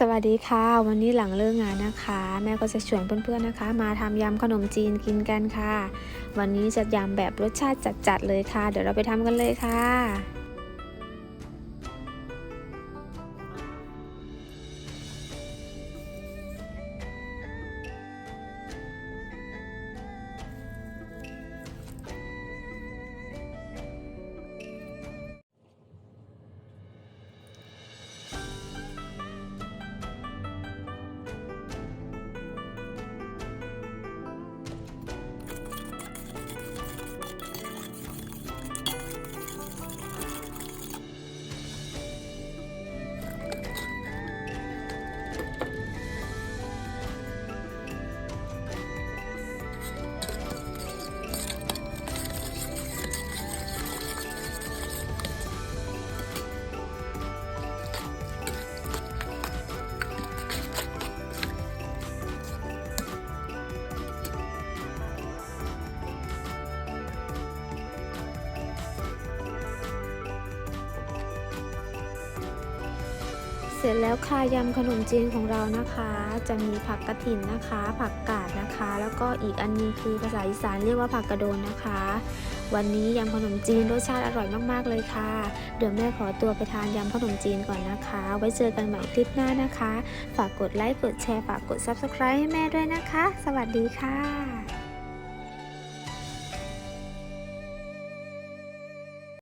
สวัสดีค่ะ วันนี้หลังเลิกงานนะคะ แม่ก็จะชวนเพื่อนๆนะคะ มาทำยำขนมจีนกินกันค่ะ วันนี้จะยำแบบรสชาติจัดๆเลยค่ะ เดี๋ยวเราไปทำกันเลยค่ะ เสร็จแล้วค่ะยำขนมจีนของเรานะคะ จะมีผักกระถินนะคะ ผักกาดนะคะ แล้วก็อีกอันนึงคือภาษาอีสานเรียกว่าผักกระโดนนะคะ วันนี้ยำขนมจีนรสชาติอร่อยมากๆเลยค่ะ เดี๋ยวแม่ขอตัวไปทานยำขนมจีนก่อนนะคะ ไว้เจอกันใหม่คลิปหน้านะคะ ฝากกดไลค์กดแชร์ฝากกด subscribe ให้แม่ด้วยนะคะ สวัสดีค่ะ